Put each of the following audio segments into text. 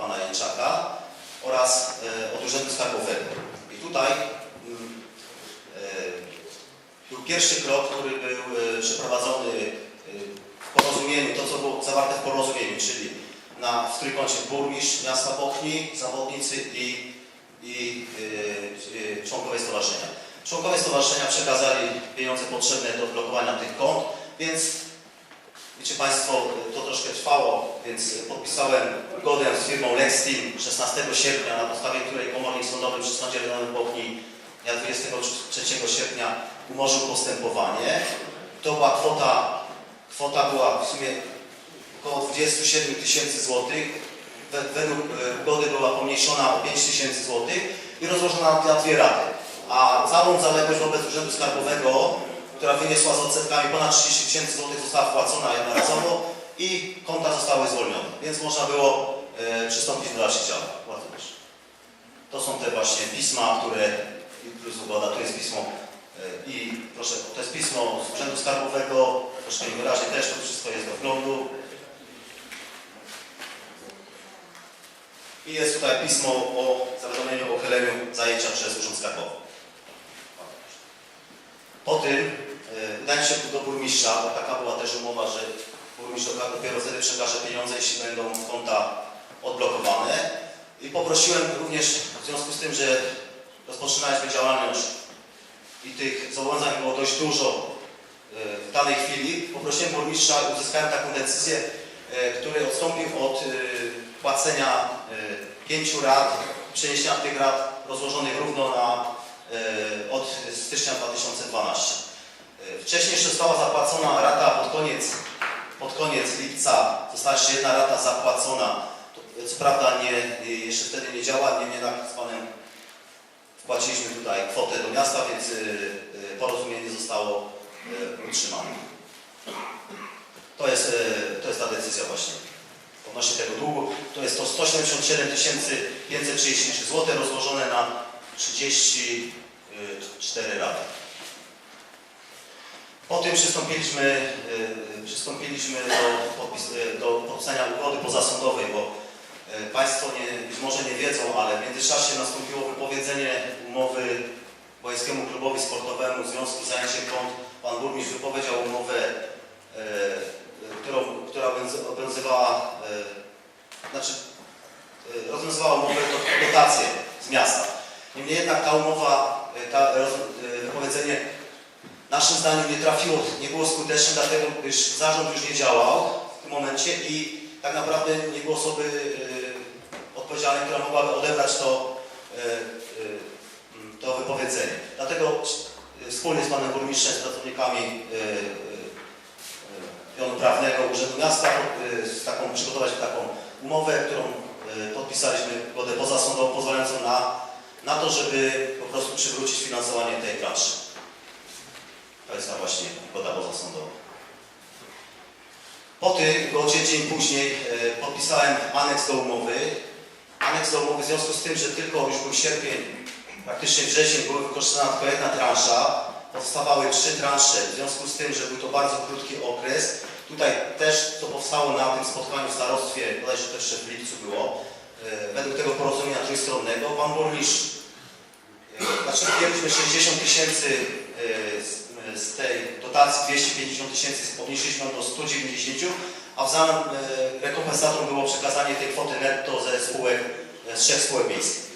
pana Jęczaka oraz e, od Urzędu Skarbowego. I tutaj mm, e, był pierwszy krok, który był e, przeprowadzony w porozumieniu, to co było zawarte w porozumieniu, czyli na, w trójkącie burmistrz miasta Bochni, zawodnicy i, i e, e, członkowie stowarzyszenia. Członkowie stowarzyszenia przekazali pieniądze potrzebne do odblokowania tych kont, więc wiecie Państwo, to troszkę trwało, więc podpisałem ugodę z firmą Lexteam 16 sierpnia, na podstawie której komornik sądowy przy Sądzie Rejonowym Bochni dnia 23 sierpnia umorzył postępowanie. To była kwota, kwota była w sumie około 27 tysięcy złotych. We- Według e, ugody była pomniejszona o 5 tysięcy złotych i rozłożona na dwie raty. A całą zaległość wobec Urzędu Skarbowego, która wyniosła z odsetkami ponad 30 tysięcy złotych, została wpłacona jednorazowo i konta zostały zwolnione. Więc można było e, przystąpić do dalszych działań. Proszę. To są te właśnie pisma, które plus ugoda, to jest pismo e, i proszę, to jest pismo z Urzędu Skarbowego, proszę mi wyraźnie też to wszystko jest do wglądu. I jest tutaj pismo o zawiadomieniu o uchyleniu zajęcia przez Urząd Skarbowy. Po tym udałem się do burmistrza, bo taka była też umowa, że burmistrz dopiero wtedy przekaże pieniądze, jeśli będą konta odblokowane. I poprosiłem również, w związku z tym, że rozpoczynaliśmy działalność i tych zobowiązań było dość dużo e, w danej chwili, poprosiłem burmistrza, uzyskałem taką decyzję, e, który odstąpił od e, płacenia e, pięciu rat, przeniesienia tych rat rozłożonych równo na, e, od stycznia 2012. Wcześniej jeszcze została zapłacona rata pod koniec, pod koniec lipca, została jeszcze jedna rata zapłacona. To, Co prawda nie, jeszcze wtedy nie działa, niemniej jednak z panem wpłaciliśmy tutaj kwotę do miasta, więc y, y, porozumienie zostało y, utrzymane. To jest, to jest ta decyzja właśnie odnośnie tego długu. To jest to 177 533 zł rozłożone na 34 raty. Po tym przystąpiliśmy, y, przystąpiliśmy do, podpis, y, do podpisania ugody pozasądowej, bo y, Państwo nie, być może nie wiedzą, ale w międzyczasie nastąpiło wypowiedzenie umowy Wojskiemu Klubowi Sportowemu związku z zajęciem kont. Pan burmistrz wypowiedział umowę, którą, która obowiązy- obowiązywała, znaczy rozwiązywała umowę do dotację z miasta. Niemniej jednak ta umowa, ta wypowiedzenie naszym zdaniem nie trafiło, nie było skuteczne, dlatego gdyż zarząd już nie działał w tym momencie i tak naprawdę nie było osoby y, odpowiedzialnej, która mogłaby odebrać to, y, y, to wypowiedzenie. Dlatego wspólnie z panem burmistrzem, z pracownikami pionu prawnego Urzędu Miasta taką, przygotować taką umowę, którą podpisaliśmy zgodę pozasądową pozwalającą na, na to, żeby po prostu przywrócić finansowanie tej branży. To jest ta właśnie ugoda pozasądowa. Po tej ugodzie dzień później e, podpisałem aneks do umowy. Aneks do umowy w związku z tym, że tylko już był sierpień, praktycznie wrzesień, była wykorzystana tylko jedna transza. Powstawały trzy transze, w związku z tym, że był to bardzo krótki okres. Tutaj też, co powstało na tym spotkaniu w starostwie, bodajże to jeszcze w lipcu było, e, według tego porozumienia trójstronnego, pan burmistrz e, znaczy wzięliśmy 60 tysięcy z, z tej dotacji 250 tysięcy obniżyliśmy ją do 190, a w zamian e, rekompensatą było przekazanie tej kwoty netto ze spółek, e, z trzech spółek miejskich.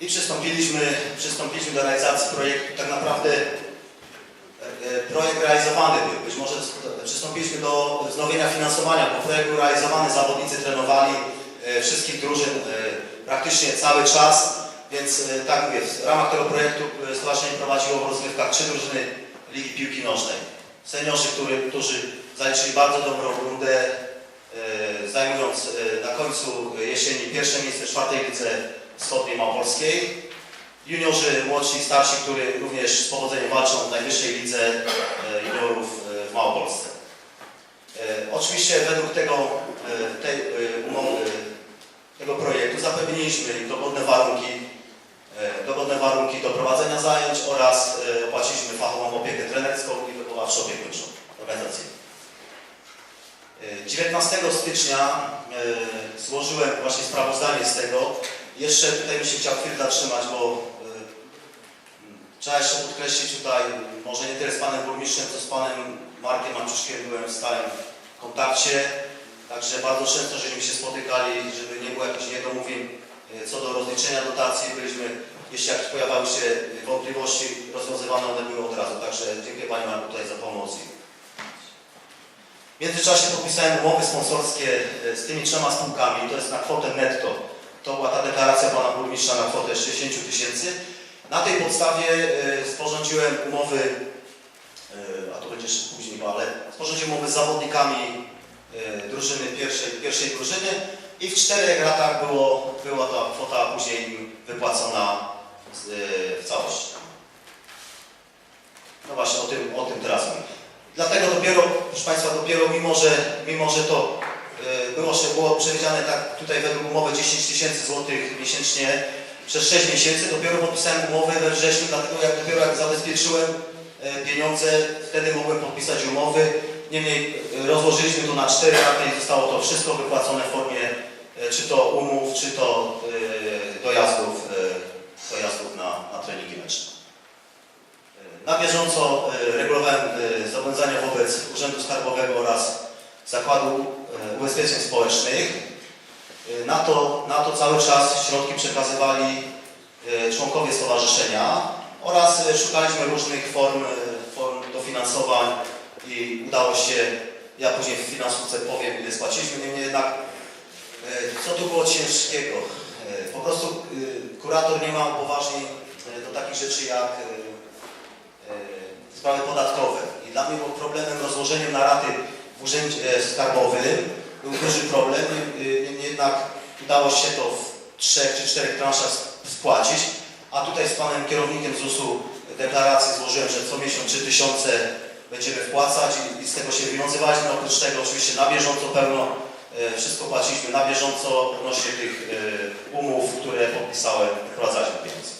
I przystąpiliśmy, przystąpiliśmy do realizacji projektu. Tak naprawdę e, e, projekt realizowany był. Być może przystąpiliśmy do wznowienia finansowania, bo projekt był realizowany, zawodnicy trenowali e, wszystkich drużyn e, praktycznie cały czas, więc e, tak mówię, w ramach tego projektu e, stowarzyszenie prowadziło w rozgrywkach trzy drużyny Ligi Piłki Nożnej. Seniorzy, którzy zaliczyli bardzo dobrą rundę, e, zajmując na końcu jesieni pierwsze miejsce w czwartej lidze wschodniej małopolskiej. Juniorzy młodsi i starsi, którzy również z powodzeniem walczą w najwyższej lidze juniorów w Małopolsce. Oczywiście według tego, tej tego projektu zapewniliśmy im dogodne warunki, dogodne warunki do prowadzenia zajęć oraz e, opłaciliśmy fachową opiekę trenerską i wychowawczo-opiekuńczą organizacyjną. E, 19 stycznia e, złożyłem właśnie sprawozdanie z tego. Jeszcze tutaj bym się chciał chwilę zatrzymać, bo e, trzeba jeszcze podkreślić tutaj, może nie tyle z panem burmistrzem, co z panem Markiem Maciuszkiem byłem w stałym kontakcie. Także bardzo często żeśmy się spotykali, żeby nie było jakichś niedomówień e, co do rozliczenia dotacji. Byliśmy, jeśli jakieś pojawiały się wątpliwości, rozwiązywane one były od razu. Także dziękuję Panie Marku tutaj za pomoc. W międzyczasie podpisałem umowy sponsorskie e, z tymi trzema spółkami, to jest na kwotę netto. To była ta deklaracja Pana Burmistrza na kwotę 60 tysięcy. Na tej podstawie e, sporządziłem umowy, e, a to będzie później, ale sporządziłem umowy z zawodnikami e, drużyny pierwszej, pierwszej drużyny i w czterech latach było, była ta kwota później wypłacona z, e, w całości. No właśnie, o tym, o tym teraz mówię. Dlatego dopiero, proszę Państwa, dopiero mimo, że, mimo, że to e, było, było przewidziane tak tutaj według umowy 10 tysięcy złotych miesięcznie przez 6 miesięcy, dopiero podpisałem umowę we wrześniu, dlatego jak dopiero jak zabezpieczyłem e, pieniądze, wtedy mogłem podpisać umowy. Niemniej e, rozłożyliśmy to na 4 lata i zostało to wszystko wypłacone w formie e, czy to umów, czy to e, dojazdów, e, dojazdów na, na treningi meczne. Na bieżąco e, regulowałem e, zobowiązania wobec Urzędu Skarbowego oraz Zakładu e, Ubezpieczeń Społecznych. E, Na to, na to cały czas środki przekazywali e, członkowie stowarzyszenia oraz e, szukaliśmy różnych form, e, form dofinansowań i udało się, ja później w finansówce powiem ile spłaciliśmy, niemniej jednak e, co tu było ciężkiego? E, Po prostu e, kurator nie ma upoważnień do takich rzeczy jak sprawy podatkowe. I dla mnie był problemem rozłożeniem na raty w urzędzie skarbowym. Był duży problem, niemniej jednak udało się to w trzech czy czterech transzach sp- spłacić. A tutaj z panem kierownikiem ZUS-u deklarację złożyłem, że co miesiąc 3000 będziemy wpłacać i, z tego się wywiązywaliśmy. Oprócz tego oczywiście na bieżąco pełno e, wszystko płaciliśmy na bieżąco odnośnie tych e, umów, które podpisałem, wprowadzaliśmy pieniądze.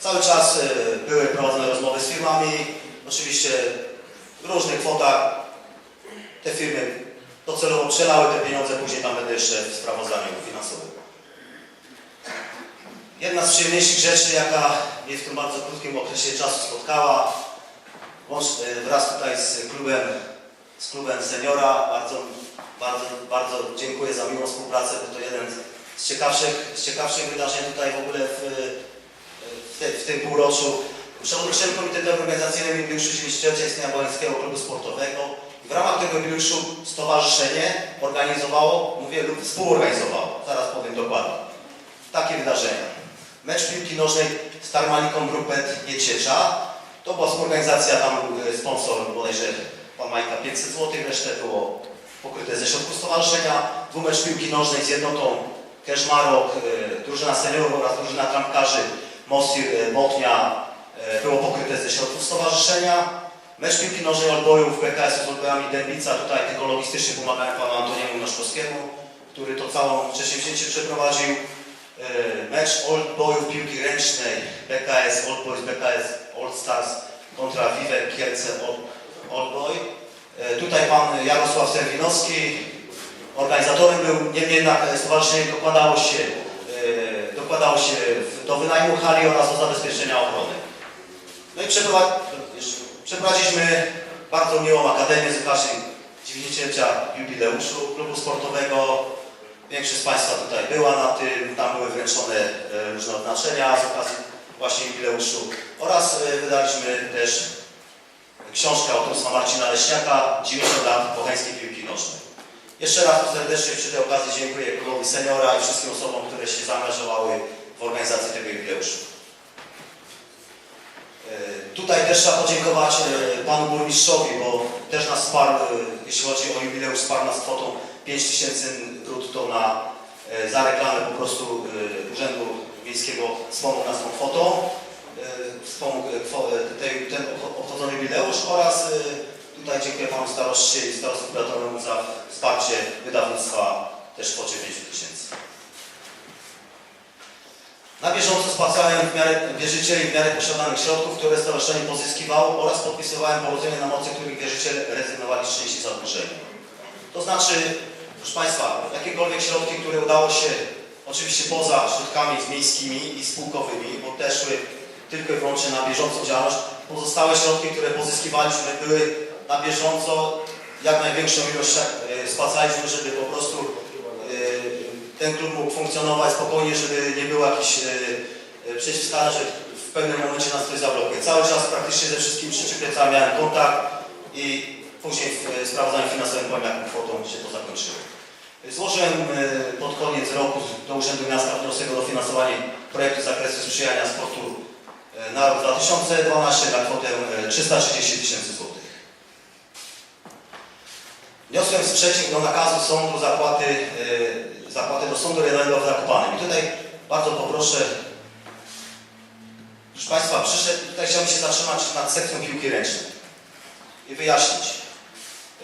Cały czas e, były prowadzone rozmowy z firmami, oczywiście w różnych kwotach. Te firmy docelowo przelały te pieniądze, później tam będę jeszcze w sprawozdaniu finansowym. Jedna z przyjemniejszych rzeczy, jaka mnie w tym bardzo krótkim okresie czasu spotkała, e, wraz tutaj z klubem, z klubem seniora, bardzo, bardzo, bardzo dziękuję za miłą współpracę, bo to jeden z ciekawszych, z ciekawszych wydarzeń tutaj w ogóle w, w, te, w tym półroczu. Przewodniczącym Komitetowi Organizacyjnym Jubileuszu 90 istnienia Boleńskiego Klubu Sportowego. W ramach tego jubileuszu stowarzyszenie organizowało, mówię lub współorganizowało, zaraz powiem dokładnie, takie wydarzenia. Mecz piłki nożnej z Tarmaliką Grupet Nieciecza. To była współorganizacja, tam sponsor bodajże pan Majka 500 zł, resztę było pokryte ze środków stowarzyszenia. Dwumecz piłki nożnej z jednotą Kerzmarok, e, drużyna seniorów oraz drużyna trampkarzy Mosir e, Botnia e, było pokryte ze środków stowarzyszenia. Mecz piłki nożnej Olbojów PKS z Olbojami Dębica, tutaj tylko logistycznie pomagałem panu Antoniemu Naszkowskiemu, który to całą przedsięwzięcie przeprowadził. E, Mecz Old Boyów piłki ręcznej BKS Old Boys, BKS Old Stars kontra Viver Kielce Old, Old Boy. E, Tutaj pan Jarosław Serwinowski organizatorem był, niemniej jednak stowarzyszenie dokładało się, e, dokładało się do wynajmu hali oraz do zabezpieczenia ochrony. No i przeprowadziliśmy bardzo miłą akademię z okazji 90-lecia jubileuszu klubu sportowego. Większość z Państwa tutaj była na tym, tam były wręczone e, różne odznaczenia z okazji właśnie jubileuszu oraz e, wydaliśmy też książkę autorstwa Marcina Leśniaka 90 lat bocheńskiej piłki nożnej. Jeszcze raz serdecznie przy tej okazji dziękuję klubowi seniora i wszystkim osobom, które się zaangażowały w organizację tego jubileuszu. E, Tutaj też trzeba podziękować panu burmistrzowi, bo też nas wsparł, jeśli chodzi o jubileusz, wsparł nas kwotą 5 brutto na, e, za reklamę po prostu e, Urzędu Miejskiego wspomógł nas tą kwotą, e, wspomógł kwo- e, tej- ten obcho- obchodzony jubileusz oraz tutaj dziękuję panu staroście i kuratoremu za wsparcie wydawnictwa też kwocie 5 tysięcy. Na bieżąco spłacałem w miarę wierzycieli w miarę posiadanych środków, które stowarzyszenie pozyskiwało oraz podpisywałem porozumienia na mocy których wierzyciele rezygnowali z części zadłużenia. To znaczy, proszę Państwa, jakiekolwiek środki, które udało się, oczywiście poza środkami miejskimi i spółkowymi, bo te szły tylko i wyłącznie na bieżącą działalność, pozostałe środki, które pozyskiwaliśmy były na bieżąco, jak największą ilość e, spłacaliśmy, żeby po prostu e, ten klub mógł funkcjonować spokojnie, żeby nie było jakichś e, przeciwwskazań, że w pewnym momencie nas coś zablokuje. Cały czas praktycznie ze wszystkimi przedsiębiorcami miałem kontakt i później w e, sprawozdaniu finansowym powiem, jaką kwotą się to zakończyło. Złożyłem e, pod koniec roku do Urzędu Miasta wniosek dofinansowanie projektu z zakresu sprzyjania sportu e, na rok 2012 na kwotę e, 330 tysięcy złotych. Wniosłem sprzeciw do nakazu sądu zapłaty, e, zapłaty do sądu rejonalnego w Zakopanem. I tutaj bardzo poproszę, proszę Państwa, przyszedł, tutaj chciałbym się zatrzymać nad sekcją piłki ręcznej i wyjaśnić.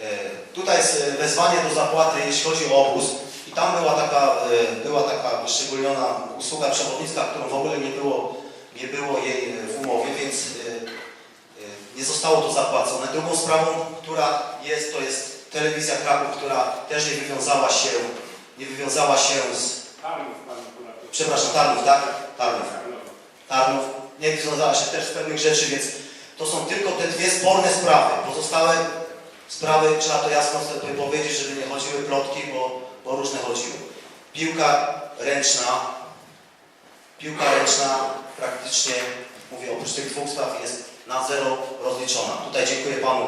E, Tutaj jest e, wezwanie do zapłaty, jeśli chodzi o obóz i tam była taka, e, była taka wyszczególniona usługa przewodnicka, którą w ogóle nie było, nie było jej w umowie, więc nie zostało to zapłacone. Drugą sprawą, która jest, to jest telewizja Kraków, która też nie wywiązała się, nie wywiązała się z, Tarnów przepraszam, Tarnów, tak? Tarnów. Tarnów nie wywiązała się też z pewnych rzeczy, więc to są tylko te dwie sporne sprawy. Pozostałe sprawy, trzeba to jasno sobie powiedzieć, żeby nie chodziły plotki, bo, bo różne chodziły. Piłka ręczna, piłka ręczna praktycznie, mówię, oprócz tych dwóch spraw jest na zero rozliczona. Tutaj dziękuję Panu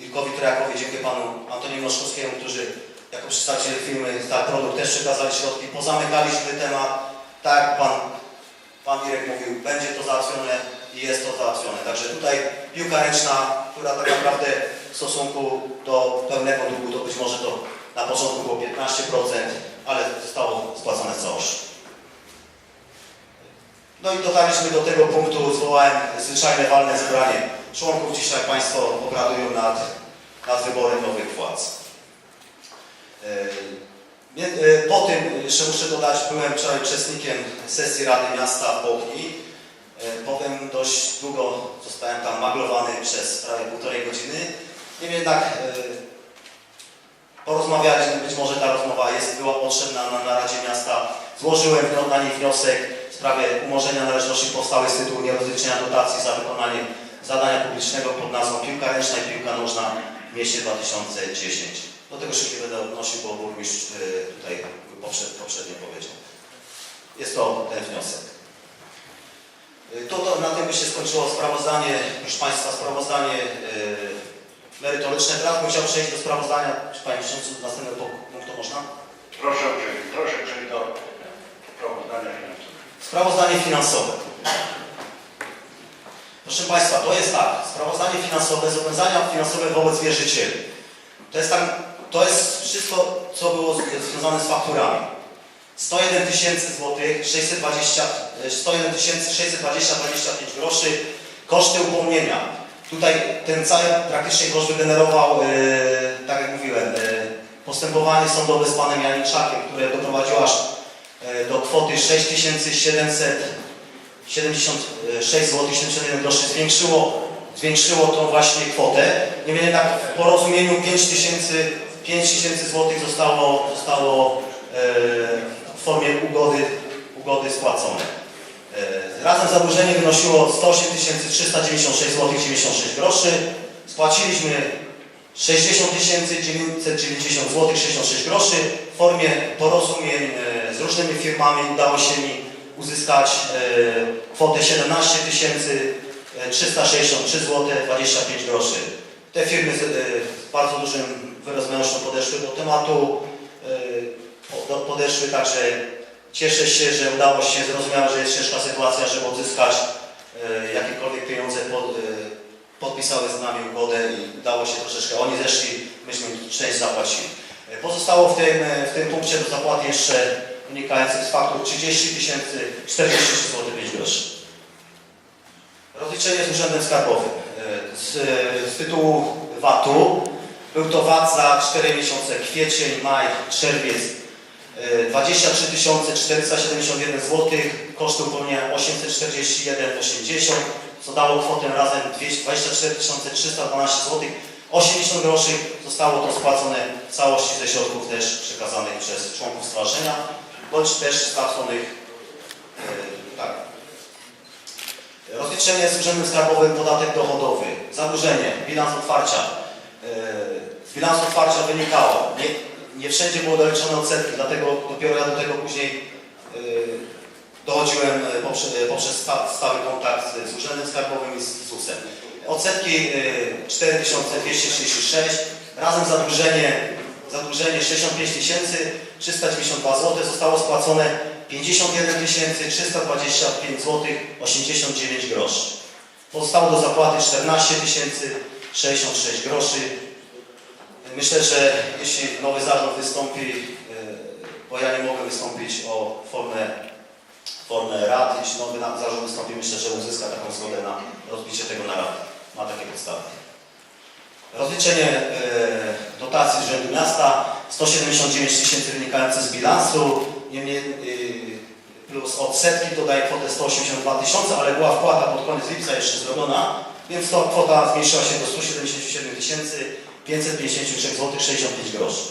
Irkowi Trajakowi, dziękuję Panu Antoniemu Noszkowskiemu, którzy jako przedstawiciele firmy Star Produkt też przekazali środki. Pozamykaliśmy temat, tak jak Pan Pan Irek mówił, będzie to załatwione i jest to załatwione. Także tutaj piłka ręczna, która tak naprawdę w stosunku do pełnego długu, to być może to na początku było 15%, ale zostało spłacone w. No i dotarliśmy do tego punktu, zwołałem zwyczajne walne zebranie członków. Dzisiaj Państwo obradują nad, nad wyborem nowych władz. E, e, Po tym, jeszcze muszę dodać, byłem wczoraj uczestnikiem sesji Rady Miasta w. E, Powiem, dość długo zostałem tam maglowany przez prawie półtorej godziny. Niemniej jednak e, porozmawialiśmy, być może ta rozmowa jest, była potrzebna na, Radzie Miasta. Złożyłem na niej wniosek w sprawie umorzenia należności powstałych z tytułu nierozliczenia dotacji za wykonanie zadania publicznego pod nazwą Piłka Ręczna i Piłka Nożna w mieście 2010. Do tego się nie będę odnosił, bo burmistrz e, tutaj poprzed, poprzednio powiedział. Jest to ten wniosek. E, To, to na tym by się skończyło sprawozdanie, proszę Państwa, sprawozdanie e, merytoryczne. Teraz bym chciał przejść do sprawozdania, czy Panie Przewodniczący, do następnego punktu można? Proszę przejść, proszę przejść do sprawozdania finansowego. Sprawozdanie finansowe. Proszę Państwa, to jest tak, sprawozdanie finansowe, zobowiązania finansowe wobec wierzycieli. To jest, tak, to jest wszystko, co było związane z fakturami. 101 tysięcy złotych, 620, e, 101 tysięcy 620, 25 groszy, koszty upomnienia. Tutaj ten cały praktycznie koszt wygenerował, e, tak jak mówiłem, e, postępowanie sądowe z panem Janiczakiem, które doprowadziło aż e, do kwoty 6776 zł 71 groszy zwiększyło, zwiększyło tą właśnie kwotę. Niemniej jednak w porozumieniu 5000 5000 zł zostało, zostało e, w formie ugody, ugody spłacone. E, razem zadłużenie wynosiło 108 396 zł 96 groszy. Spłaciliśmy 60 990 zł 66 groszy. W formie porozumień e, z różnymi firmami udało się mi uzyskać e, kwotę 17 363 zł 25 groszy. Te firmy z, bardzo dużym wyrozumiałością podeszły do tematu, podeszły także cieszę się, że udało się, zrozumiałem, że jest ciężka sytuacja, żeby odzyskać e, jakiekolwiek pieniądze pod, e, podpisały z nami ugodę i udało się troszeczkę, oni zeszli, myśmy część zapłacili. E, Pozostało w tym, w tym punkcie do zapłaty jeszcze wynikających z faktur 30 tysięcy 43 zł 5 groszy. Rozliczenie z Urzędem Skarbowym. Z, z tytułu VAT-u był to VAT za 4 miesiące, kwiecień, maj, czerwiec 23 471 zł, koszty upełnienia 841,80 co dało kwotę razem 24 312 zł. 80 groszy zostało to spłacone w całości ze środków też przekazanych przez członków stowarzyszenia, bądź też straconych e, tak, Rozliczenie z Urzędem Skarbowym podatek dochodowy, zadłużenie, bilans otwarcia. Yy, Z bilansu otwarcia wynikało, nie, nie wszędzie było doliczone odsetki, dlatego dopiero ja do tego później yy, dochodziłem yy, poprzez, poprzez sta- stały kontakt z- Urzędem Skarbowym i z ZUS-em. Odsetki yy, 4236, razem zadłużenie, zadłużenie 65 392 zł zostało spłacone 51 325 zł 89 groszy. Pozostało do zapłaty 14 066 groszy. Myślę, że jeśli nowy zarząd wystąpi, yy, bo ja nie mogę wystąpić o formę, formę rad, jeśli nowy zarząd wystąpi, myślę, że uzyska taką zgodę na rozbicie tego na rad. Ma takie podstawy. Rozliczenie e, dotacji z Urzędu Miasta 179 tysięcy wynikające z bilansu, niemniej e, plus odsetki to daje kwotę 182 tysiące, ale była wpłata pod koniec lipca jeszcze zrobiona, więc to kwota zmniejszyła się do 177 tysięcy 553 zł 65 groszy.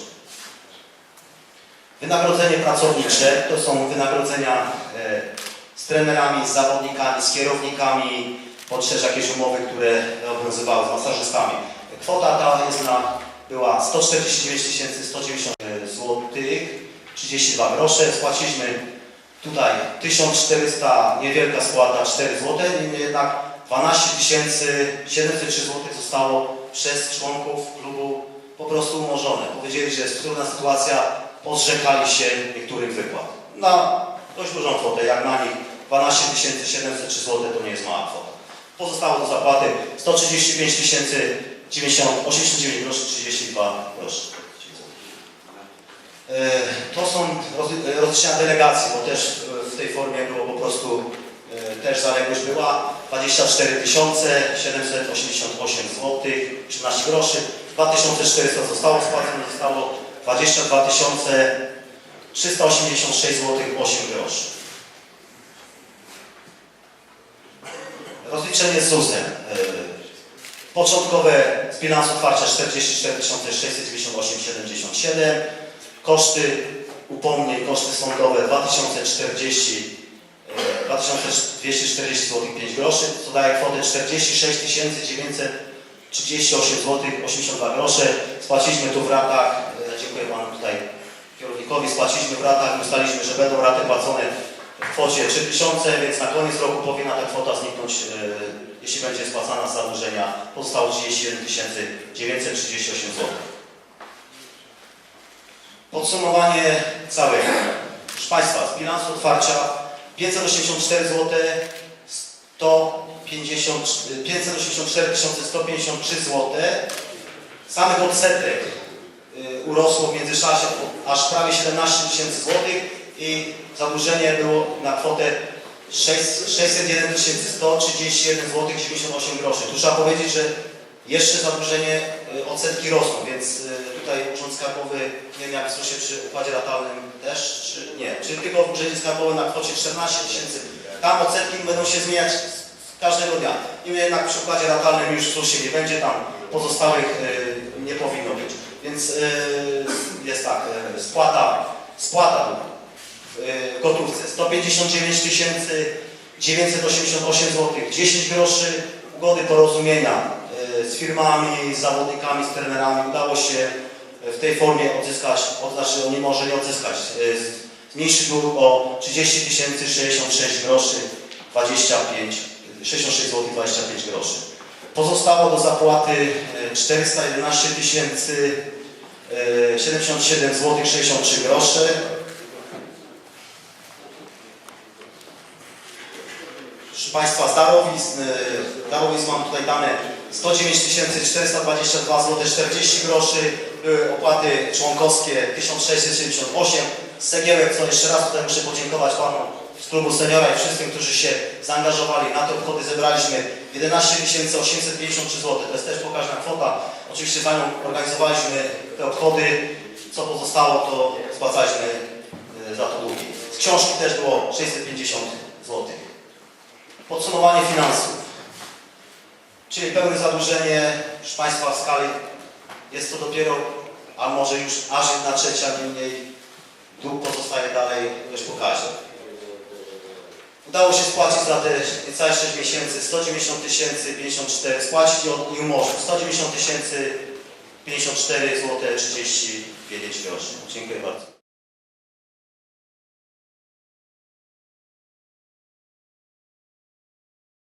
Wynagrodzenie pracownicze to są wynagrodzenia e, z trenerami, z zawodnikami, z kierownikami, bądź jakieś umowy, które obowiązywały z masażystami. Kwota ta jest na, była 149 190 zł, 32 grosze. Spłaciliśmy tutaj 1400, niewielka spłata 4 zł, niemniej jednak 12 703 zł zostało przez członków klubu po prostu umorzone. Powiedzieli, że jest trudna sytuacja, pozrzekali się niektórych wypłat. Na dość dużą kwotę, jak na nich 12 703 zł to nie jest mała kwota. Pozostało do zapłaty 135 89 groszy 32 groszy. E, To są roz- rozliczenia delegacji, bo też w tej formie było po prostu e, też zaległość była 24 788 zł 13 groszy 2400 zostało spłacone, zostało 22 386 zł 8 groszy. Rozliczenie z ZUS-em. E, Początkowe z bilansu otwarcia 44 698,77 Koszty upomnień, koszty sądowe 2040 e, 2240 zł 5 groszy, co daje kwotę 46 938 zł 82 grosze. Spłaciliśmy tu w ratach, e, dziękuję Panu tutaj kierownikowi, spłaciliśmy w ratach, ustaliliśmy, że będą raty płacone w kwocie 3000, więc na koniec roku powinna ta kwota zniknąć, e, jeśli będzie spłacana z zadłużenia. Pozostało 31 938 zł. Podsumowanie całego. Proszę Państwa, z bilansu otwarcia 584 zł 150, 584 153 zł. Samych odsetek urosło w międzyczasie aż prawie 17 tysięcy złotych i zadłużenie było na kwotę 6, 601 131 zł 98 groszy. Tu trzeba powiedzieć, że jeszcze zadłużenie odsetki rosną, więc y, tutaj Urząd Skarbowy, nie w się przy układzie ratalnym też, czy nie, czy tylko w Urzędzie Skarbowym na kwocie 14 tysięcy. Tam odsetki będą się zmieniać każdego dnia. Niemniej jednak przy układzie ratalnym już w nie będzie, tam pozostałych y, nie powinno być. Więc jest tak, spłata, spłata w gotówce 159 988 zł, 10 groszy ugody porozumienia z firmami, z zawodnikami, z trenerami udało się w tej formie odzyskać, od- znaczy nie może nie odzyskać, y, z- zmniejszyć dług o 30 066 groszy 25, 66 zł 25 groszy. Pozostało do zapłaty y, 411 tysięcy y, 77 zł 63 grosze. Państwa, z darowizn, y, darowizn mam tutaj dane 109 422 zł 40 groszy, były opłaty członkowskie 1678, z cegiełek, co jeszcze raz tutaj muszę podziękować Panu z klubu seniora i wszystkim, którzy się zaangażowali. Na te obchody zebraliśmy 11 853 zł, to jest też pokaźna kwota. Oczywiście zanim organizowaliśmy te obchody, co pozostało, to spłacaliśmy e, za to długi. Z książki też było 650 zł. Podsumowanie finansów. Czyli pełne zadłużenie, proszę Państwa, w skali jest to dopiero, a może już aż jedna trzecia, niemniej dług pozostaje dalej dość pokaźny. Udało się spłacić za te niecałe 6 miesięcy 190 tysięcy 54, spłacić i- umorzyć 190 tysięcy 54 zł 39 groszy. Dziękuję bardzo.